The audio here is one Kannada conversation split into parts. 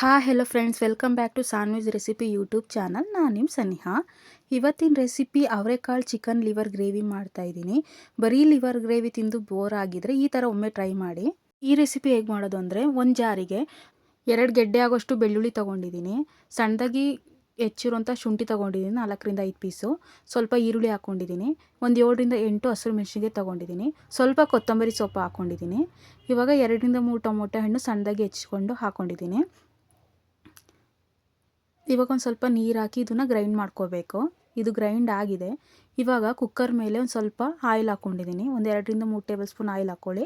ಹಾ hello friends welcome back to Sanvi's recipe YouTube channel ನಾನು ನಿಮ್ಮ ಸನಿಹಾ. ಇವತ್ತಿನ ರೆಸಿಪಿ ಅವರೆಕಾಳು ಚಿಕನ್ ಲಿವರ್ ಗ್ರೇವಿ ಮಾಡ್ತಾ ಇದ್ದೀನಿ. ಬರೀ ಲಿವರ್ ಗ್ರೇವಿ ತಿಂದು ಬೋರ್ ಆಗಿದ್ರೆ ಈ ಥರ ಒಮ್ಮೆ ಟ್ರೈ ಮಾಡಿ. ಈ ರೆಸಿಪಿ ಹೇಗೆ ಮಾಡೋದು ಅಂದರೆ ಒಂದು ಜಾರಿಗೆ ಎರಡು ಗೆಡ್ಡೆ ಆಗೋಷ್ಟು ಬೆಳ್ಳುಳ್ಳಿ ತೊಗೊಂಡಿದ್ದೀನಿ. ಸಣ್ಣದಾಗಿ ಹೆಚ್ಚಿರುವಂಥ ಶುಂಠಿ ತೊಗೊಂಡಿದ್ದೀನಿ, ನಾಲ್ಕರಿಂದ ಐದು ಪೀಸು ಸ್ವಲ್ಪ ಈರುಳ್ಳಿ ಹಾಕ್ಕೊಂಡಿದ್ದೀನಿ ಒಂದು ಏಳರಿಂದ ಎಂಟು ಹಸಿರು ಮೆಣಸಿಗೆ ತೊಗೊಂಡಿದ್ದೀನಿ. ಸ್ವಲ್ಪ ಕೊತ್ತಂಬರಿ ಸೊಪ್ಪು ಹಾಕ್ಕೊಂಡಿದ್ದೀನಿ ಇವಾಗ ಎರಡರಿಂದ ಮೂರು ಟೊಮೊಟೊ ಹಣ್ಣು ಸಣ್ಣದಾಗಿ ಹೆಚ್ಚಿಕೊಂಡು ಹಾಕ್ಕೊಂಡಿದ್ದೀನಿ ಇವಾಗ ಒಂದು ಸ್ವಲ್ಪ ನೀರು ಹಾಕಿ ಇದನ್ನು ಗ್ರೈಂಡ್ ಮಾಡ್ಕೋಬೇಕು. ಇದು ಗ್ರೈಂಡ್ ಆಗಿದೆ. ಇವಾಗ ಕುಕ್ಕರ್ ಮೇಲೆ ಒಂದು ಸ್ವಲ್ಪ ಆಯಿಲ್ ಹಾಕ್ಕೊಂಡಿದ್ದೀನಿ ಒಂದು ಎರಡರಿಂದ ಮೂರು ಟೇಬಲ್ ಸ್ಪೂನ್ ಆಯಿಲ್ ಹಾಕ್ಕೊಳ್ಳಿ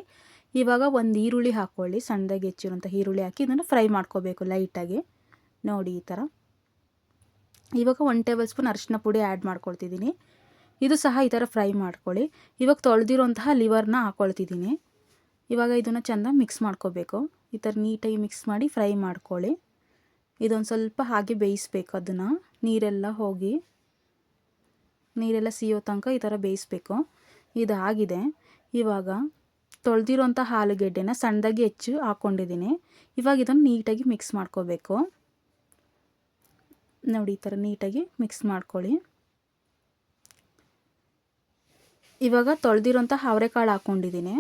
ಇವಾಗ ಒಂದು ಈರುಳ್ಳಿ ಹಾಕ್ಕೊಳ್ಳಿ ಸಣ್ಣದಾಗಿ ಹೆಚ್ಚಿರುವಂಥ ಈರುಳ್ಳಿ ಹಾಕಿ ಇದನ್ನು ಫ್ರೈ ಮಾಡ್ಕೋಬೇಕು ಲೈಟಾಗಿ ನೋಡಿ ಈ ಥರ ಇವಾಗ ಒನ್ ಟೇಬಲ್ ಸ್ಪೂನ್ ಅರಿಶಿನ ಪುಡಿ ಆ್ಯಡ್ ಮಾಡ್ಕೊಳ್ತಿದ್ದೀನಿ ಇದು ಸಹ ಈ ಥರ ಫ್ರೈ ಮಾಡ್ಕೊಳ್ಳಿ. ಇವಾಗ ತೊಳೆದಿರುವಂತಹ ಲಿವರ್ನ ಹಾಕ್ಕೊಳ್ತಿದ್ದೀನಿ ಇವಾಗ ಇದನ್ನು ಚೆಂದ ಮಿಕ್ಸ್ ಮಾಡ್ಕೋಬೇಕು. ಈ ಥರ ನೀಟಾಗಿ ಮಿಕ್ಸ್ ಮಾಡಿ ಫ್ರೈ ಮಾಡ್ಕೊಳ್ಳಿ. ಇದೊಂದು ಸ್ವಲ್ಪ ಹಾಗೆ ಬೇಯಿಸ್ಬೇಕು ಅದನ್ನು. ನೀರೆಲ್ಲ ಹೋಗಿ ನೀರೆಲ್ಲ ಸಿಯೋ ತನಕ ಈ ಥರ ಬೇಯಿಸ್ಬೇಕು. ಇದಾಗಿದೆ ಇವಾಗ ತೊಳೆದಿರೋಂಥ ಆಲೂಗೆಡ್ಡೆನ ಸಣ್ಣದಾಗಿ ಹೆಚ್ಚು ಹಾಕ್ಕೊಂಡಿದ್ದೀನಿ. ಇವಾಗ ಇದನ್ನು ನೀಟಾಗಿ ಮಿಕ್ಸ್ ಮಾಡ್ಕೋಬೇಕು. ನೋಡಿ, ಈ ಥರ ನೀಟಾಗಿ ಮಿಕ್ಸ್ ಮಾಡ್ಕೊಳ್ಳಿ. ಇವಾಗ ತೊಳೆದಿರೋಂಥ ಅವರೆಕಾಳು ಹಾಕ್ಕೊಂಡಿದ್ದೀನಿ.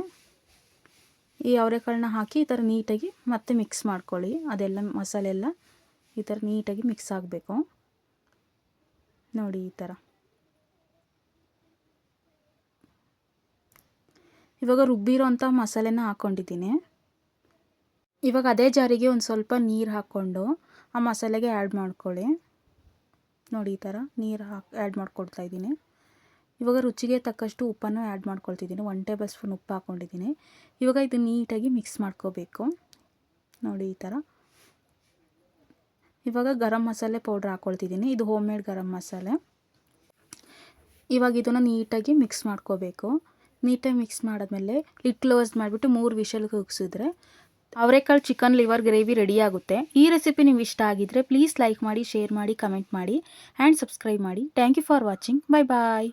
ಈ ಅವರೆಕಾಳನ್ನ ಹಾಕಿ ಈ ಥರ ನೀಟಾಗಿ ಮತ್ತೆ ಮಿಕ್ಸ್ ಮಾಡ್ಕೊಳ್ಳಿ. ಅದೆಲ್ಲ ಮಸಾಲೆ ಎಲ್ಲ ಈ ಥರ ನೀಟಾಗಿ ಮಿಕ್ಸ್ ಆಗಬೇಕು. ನೋಡಿ ಈ ಥರ. ಇವಾಗ ರುಬ್ಬಿರೋ ಅಂಥ ಮಸಾಲೆನ ಹಾಕ್ಕೊಂಡಿದ್ದೀನಿ. ಇವಾಗ ಅದೇ ಜಾರಿಗೆ ಒಂದು ಸ್ವಲ್ಪ ನೀರು ಹಾಕ್ಕೊಂಡು ಆ ಮಸಾಲೆಗೆ ಆ್ಯಡ್ ಮಾಡ್ಕೊಳ್ಳಿ. ನೋಡಿ ಈ ಥರ ನೀರು ಹಾಕಿ ಆ್ಯಡ್ ಮಾಡ್ಕೊಳ್ತಾ ಇದ್ದೀನಿ. ಇವಾಗ ರುಚಿಗೆ ತಕ್ಕಷ್ಟು ಉಪ್ಪನ್ನು ಆ್ಯಡ್ ಮಾಡ್ಕೊಳ್ತಿದ್ದೀನಿ. ಒನ್ ಟೇಬಲ್ ಸ್ಪೂನ್ ಉಪ್ಪು ಹಾಕ್ಕೊಂಡಿದ್ದೀನಿ. ಇವಾಗ ಇದು ನೀಟಾಗಿ ಮಿಕ್ಸ್ ಮಾಡ್ಕೋಬೇಕು. ನೋಡಿ ಈ ಥರ. ಇವಾಗ ಗರಂ ಮಸಾಲೆ ಪೌಡ್ರ್ ಹಾಕ್ಕೊಳ್ತಿದ್ದೀನಿ ಇದು ಹೋಮ್ ಮೇಡ್ ಗರಂ ಮಸಾಲೆ. ಇವಾಗ ಇದನ್ನು ನೀಟಾಗಿ ಮಿಕ್ಸ್ ಮಾಡ್ಕೋಬೇಕು. ನೀಟಾಗಿ ಮಿಕ್ಸ್ ಮಾಡಿದ್ಮೇಲೆ ಲಿಟ್ ಕ್ಲೋಸ್ ಮಾಡಿಬಿಟ್ಟು ಮೂರು ವಿಷಲ್ ಉಗ್ಸಿದ್ರೆ ಅವರೆಕಾಳು ಚಿಕನ್ ಲಿವರ್ ಗ್ರೇವಿ ರೆಡಿ ಆಗುತ್ತೆ. ಈ ರೆಸಿಪಿ ನಿಮ್ಗೆ ಇಷ್ಟ ಆಗಿದ್ದರೆ ಪ್ಲೀಸ್ ಲೈಕ್ ಮಾಡಿ ಶೇರ್ ಮಾಡಿ ಕಮೆಂಟ್ ಮಾಡಿ ಆ್ಯಂಡ್ ಸಬ್ಸ್ಕ್ರೈಬ್ ಮಾಡಿ. Thank you for watching bye bye